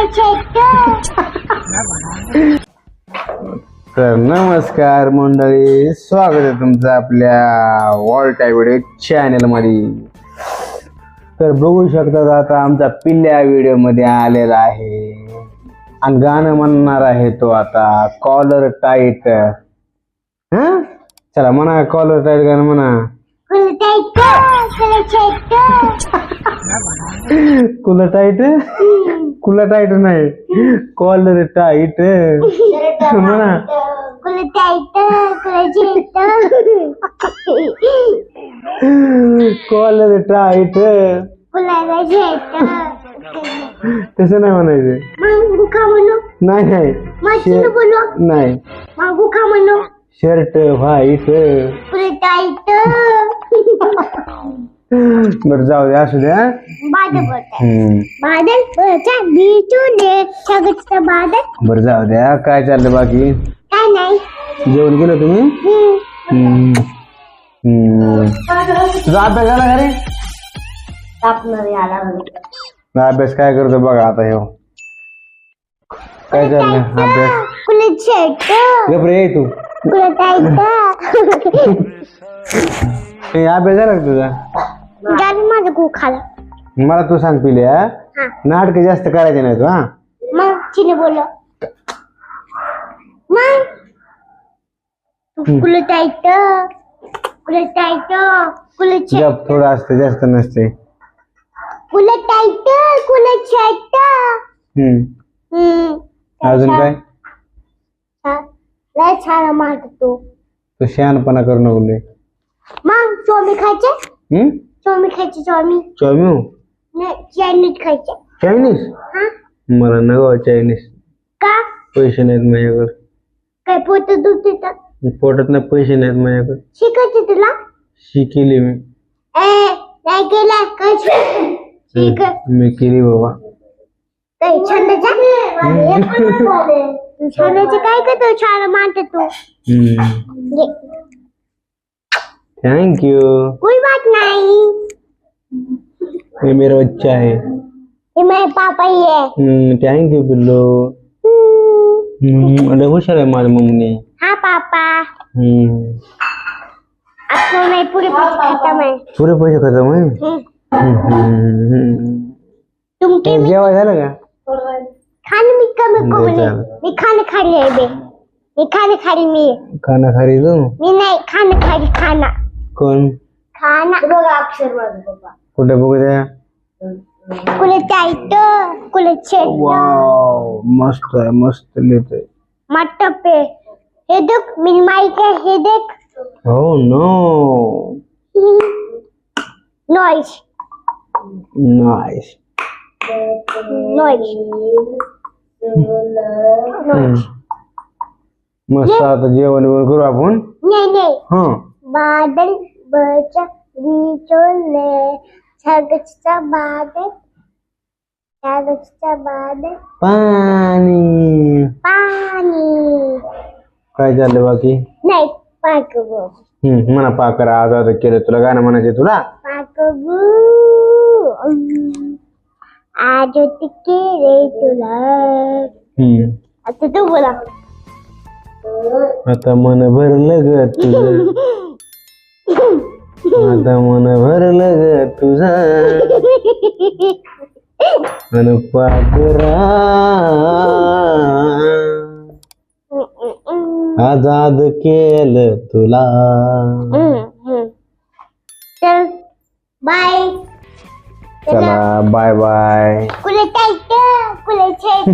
तर नमस्कार मंडळी स्वागत आहे तुमचं आपल्या वॉल टायव्हिडिओ चॅनलमध्ये. तर बघू शकतात आता आमचा पिल्ल्या व्हिडिओमध्ये आलेला आहे. आणि गाणं म्हणणार आहे तो आता कॉलर टाईट हा? चला म्हणा कॉलर टाईट गाणं म्हणा. कुला टाईट कुला टाईट नाही कॉलर टाईट म्हणा कॉलर टाईट तसं नाही म्हणायचं. नाही नाही. नाही. Shirt white. बरं जाऊ दे असू द्या हम्म. बादल बिचूले सगळं बादल बरं जाऊ द्या काय चाललं बाकी काय नाही जेवण केलं तुम्ही हम्म. हम्म. हम्म. तुझा अभ्यास झाला घरी अभ्यास काय करतो बघा आता ह्यो काय चाललंय अभ्यास कुले शर्ट गप्रे ये तू कुले टाईट हे अभ्यास झाला का तुझा गाडी माझं गो खाला. मला तू सांग पिल्या हा? नाटक जास्त करायचे नाही तू हा? मग बोल मग? जप थोडं असते जास्त नसते. हम्म. अजून काय? छान लय छान मारतो तू. तू शहाणपणा करू नको लय. मग चोमी खायचे? हम्म? चोमी खायचे चोमी चॉम्यू नाही चायनीज खायचे चायनीज हा मला नको चायनीज का पैसे नाहीत माझ्याकडे काय पोट दूध देतात पोटात ना पैसे नाहीत माझ्याकडे शिकायचे तुला शिकेली मी ए नाही केला काय शिक मी केली बाबा काय छंदचा छंदचे काय करतो छान मानते तू ये. थँक्यू कोई बात नहीं। ये मेरा बच्चा है। ये मेरे पापा ही है। पिल्लो। हम्म. हम्म, अरे हुशार आहे माझ्या मम्मीने हाँ पापा। हम्म. मैं पूरे पैसे खत्म है। पुरे पैसे खतम आहे हम्म. हम्म. तुम के हे जेवाय झालं का खाने में कम को मैं खाने खा रही है बे मैं खाने खा रही मैं खाना खा रही तू? मी नाही खाना खा रही खाना। कोण? खाना. बघा अक्षर माझं पप्पा. कुठे बघू द्या कुले टाईट कुले छेट वाव मस्त आहे मस्त लिहितोय. मट्ट पे हे देख मेरी माई का हे देख. हो नो नॉइस नाईस नॉइस मस्त आता जेवण बिवण करू आपण? नहीं नहीं. हा. बादल बचा बिचोले छगचा बादल छगचा बादल पाणी. काय चाललं बाकी? नाही पाकबू. हम्म म्हणा पाकरा आज केलं तुला गाणं म्हणायचे तुला? पाकबू. आज तिके रे तुला. हम्म. आता तू बोला. आता मन भरलं ग तुझं. आता मन भरलं ग तुझं. अन आजाद केलं तुला. चल बाय. चला. Bye bye. कुले टाईट कुले छेट